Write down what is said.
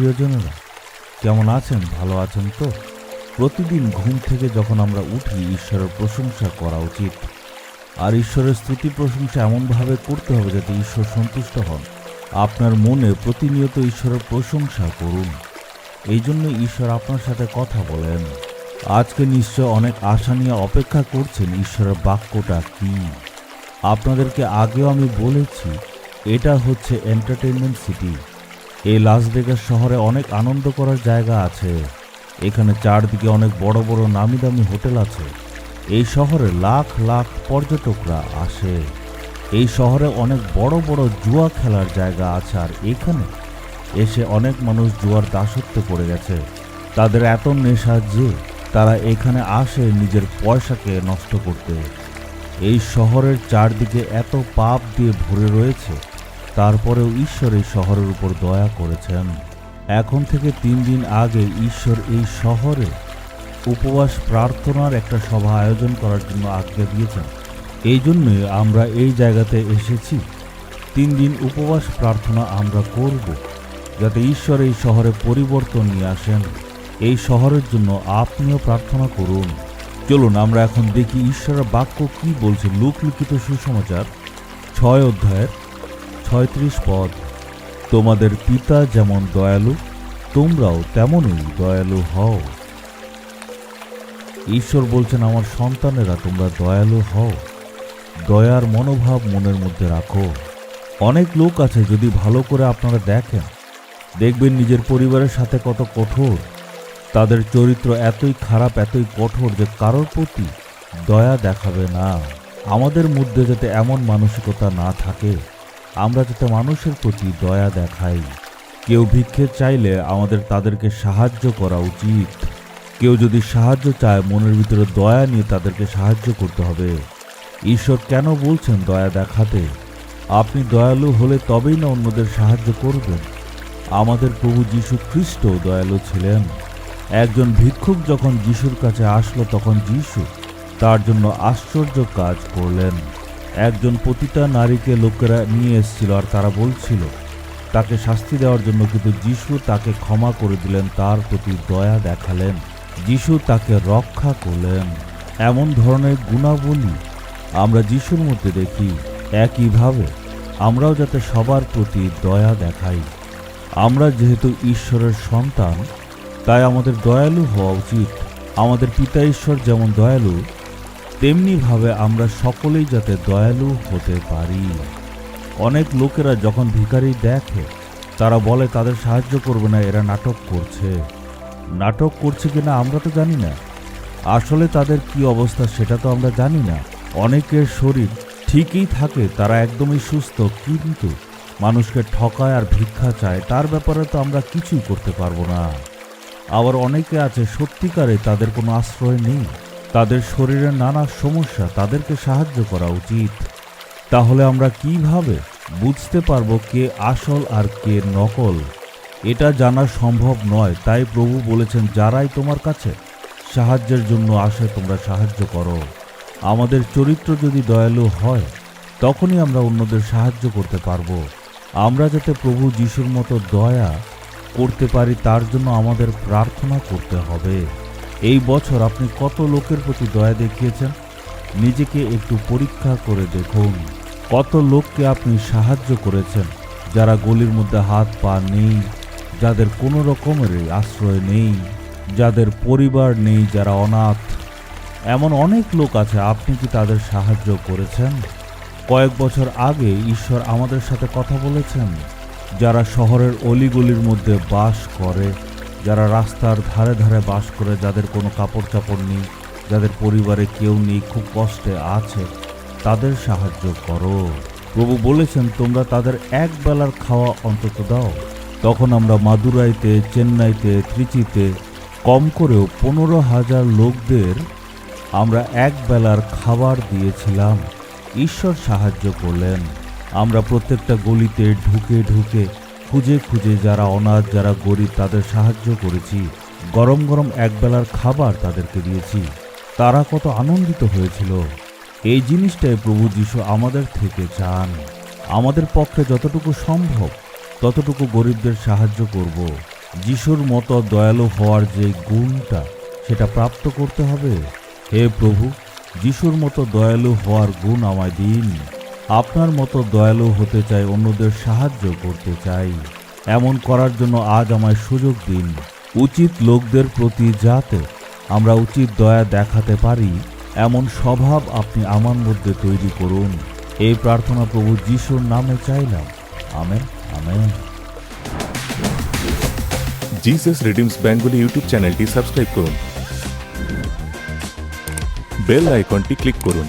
প্রিয়জনেরা, কেমন আছেন, ভালো আছেন তো? প্রতিদিন ঘুম থেকে যখন আমরা উঠি, ঈশ্বরের প্রশংসা করা উচিত। আর ঈশ্বরের স্তুতি প্রশংসা এমনভাবে করতে হবে যাতে ঈশ্বর সন্তুষ্ট হন। আপনার মনে প্রতিনিয়ত ঈশ্বরের প্রশংসা করুন। এই জন্য ঈশ্বর আপনার সাথে কথা বলেন। আজকে নিশ্চয় অনেক আশা নিয়ে অপেক্ষা করছেন ঈশ্বরের বাক্যটা কি। আপনাদেরকে আগেও আমি বলেছি, এটা হচ্ছে এন্টারটেনমেন্ট সিটি এই লাস ভেগাস শহরে অনেক আনন্দ করার জায়গা আছে। এখানে চারদিকে অনেক বড় বড় নামি দামি হোটেল আছে। এই শহরে লাখ লাখ পর্যটকরা আসে। এই শহরে অনেক বড় বড় জুয়া খেলার জায়গা আছে আর এখানে এসে অনেক মানুষ জুয়ার দাসত্ব পড়ে গেছে। তাদের এত নেশা যে তারা এখানে আসে নিজের পয়সাকে নষ্ট করতে। এই শহরের চারদিকে এত পাপ দিয়ে ভরে রয়েছে। তারপরেও ঈশ্বর এই শহরের উপর দয়া করেছেন। এখন থেকে তিন দিন আগে ঈশ্বর এই শহরে উপবাস প্রার্থনার একটা সভা আয়োজন করার জন্য আজ্ঞা দিয়েছেন। এই জন্যই আমরা এই জায়গাতে এসেছি। তিন দিন উপবাস প্রার্থনা আমরা করব, যাতে ঈশ্বর এই শহরে পরিবর্তন নিয়ে আসেন। এই শহরের জন্য আপনিও প্রার্থনা করুন। চলুন, আমরা এখন দেখি ঈশ্বরের বাক্য কি বলছে। লোকলিখিত সুসমাচার, ছয় অধ্যায়ের ছয়ত্রিশ পদ। তোমাদের পিতা যেমন দয়ালু, তোমরাও তেমনই দয়ালু হও। ঈশ্বর বলছেন, আমার সন্তানেরা, তোমরা দয়ালু হও। দয়ার মনোভাব মনের মধ্যে রাখো। অনেক লোক আছে, যদি ভালো করে আপনারা দেখেন, দেখবেন নিজের পরিবারের সাথে কত কঠোর। তাদের চরিত্র এতই খারাপ, এতই কঠোর যে কারোর প্রতি দয়া দেখাবে না। আমাদের মধ্যে যাতে এমন মানসিকতা না থাকে আমরা যাতে মানুষের প্রতি দয়া দেখাই। কেউ ভিক্ষে চাইলে আমাদের তাদেরকে সাহায্য করা উচিত। কেউ যদি সাহায্য চায়, মনের ভিতরে দয়া নিয়ে তাদেরকে সাহায্য করতে হবে। ঈশ্বর কেন বলছেন দয়া দেখাতে? আপনি দয়ালু হলে তবেই না অন্যদের সাহায্য করবেন। আমাদের প্রভু যীশু খ্রিস্ট দয়ালু ছিলেন। একজন ভিক্ষুক যখন যিশুর কাছে আসলো, তখন যিশু তার জন্য আশ্চর্য কাজ করলেন। একজন পতিতা নারীকে লোকেরা নিয়ে এসেছিল আর তারা বলছিল, তাকে শাস্তি দেওয়ার জন্য কিন্তু যিশু তাকে ক্ষমা করে দিলেন, তার প্রতি দয়া দেখালেন। যিশু তাকে রক্ষা করলেন। এমন ধরনের গুণাবলী আমরা যিশুর মধ্যে দেখি। একইভাবে আমরাও যাতে সবার প্রতি দয়া দেখাই। আমরা যেহেতু ঈশ্বরের সন্তান, তাই আমাদের দয়ালু হওয়া উচিত। আমাদের পিতা ঈশ্বর যেমন দয়ালু তেমনিভাবে আমরা সকলেই যাতে দয়ালু হতে পারি। অনেক লোকেরা যখন ভিখারি দেখে, তারা বলে, তাদের সাহায্য করবে না, এরা নাটক করছে। নাটক করছে কিনা আমরা তো জানি না। আসলে তাদের কি অবস্থা সেটা তো আমরা জানি না। অনেকের শরীর ঠিকই থাকে, তারা একদমই সুস্থ, কিন্তু মানুষকে ঠকায় আর ভিক্ষা চায়, তার ব্যাপারে তো আমরা কিছুই করতে পারব না। আবার অনেকে আছে, সত্যিকারে তাদের কোনো আশ্রয় নেই। তাদের শরীরের নানা সমস্যা তাদেরকে সাহায্য করা উচিত। তাহলে আমরা কীভাবে বুঝতে পারব কে আসল আর কে নকল? এটা জানা সম্ভব নয়, তাই প্রভু বলেছেন, যারাই তোমার কাছে সাহায্যের জন্য আসে, তোমরা সাহায্য করো। আমাদের চরিত্র যদি দয়ালু হয়, তখনই আমরা অন্যদের সাহায্য করতে পারব। আমরা যাতে প্রভু যিশুর মতো দয়া করতে পারি, তার জন্য আমাদের প্রার্থনা করতে হবে। এই বছর আপনি কত লোকের প্রতি দয়া দেখিয়েছেন? নিজেকে একটু পরীক্ষা করে দেখুন। কত লোককে আপনি সাহায্য করেছেন, যারা গলির মধ্যে হাত পা নেই, যাদের কোনো রকমের আশ্রয় নেই, যাদের পরিবার নেই, যারা অনাথ। এমন অনেক লোক আছে, আপনি কি তাদের সাহায্য করেছেন? কয়েক বছর আগে ঈশ্বর আমাদের সাথে কথা বলেছেন, যারা শহরের অলিগলির মধ্যে বাস করে। যারা রাস্তার ধারে ধারে বাস করে, যাদের কোনো কাপড় চাপড় নেই, যাদের পরিবারে কেউ নেই, খুব কষ্টে আছে, তাদের সাহায্য করো। প্রভু বলেছেন, তোমরা তাদের এক বেলার খাওয়া অন্তত দাও। তখন আমরা মাদুরাইতে, চেন্নাইতে, ত্রিচিতে কম করেও পনেরো হাজার লোকদের আমরা এক বেলার খাবার দিয়েছিলাম। ঈশ্বর সাহায্য করলেন। আমরা প্রত্যেকটা গলিতে ঢুকে ঢুকে খুঁজে খুঁজে যারা অনাথ, যারা গরিব তাদের সাহায্য করেছি। গরম গরম একবেলার খাবার তাদেরকে দিয়েছি। তারা কত আনন্দিত হয়েছিল। এই জিনিসটাই প্রভু যিশু আমাদের থেকে চান। আমাদের পক্ষে যতটুকু সম্ভব, ততটুকু গরিবদের সাহায্য করব। যিশুর মতো দয়ালু হওয়ার যে গুণটা, সেটা প্রাপ্ত করতে হবে। হে প্রভু, যিশুর মতো দয়ালু হওয়ার গুণ আমায় দিন। আপনার মতো দয়ালু হতে চাই, অন্যদের সাহায্য করতে চাই। এমন করার জন্য আজ আমায় সুযোগ দিন। উচিত লোকদের প্রতি যাতে আমরা উচিত দয়া দেখাতে পারি, এমন স্বভাব আপনি আমার মধ্যে তৈরি করুন। এই প্রার্থনা প্রভু যিশুর নামে চাইলাম। Amen amen. Jesus redeems Bengali YouTube চ্যানেলটি সাবস্ক্রাইব করুন। বেল আইকনটি ক্লিক করুন।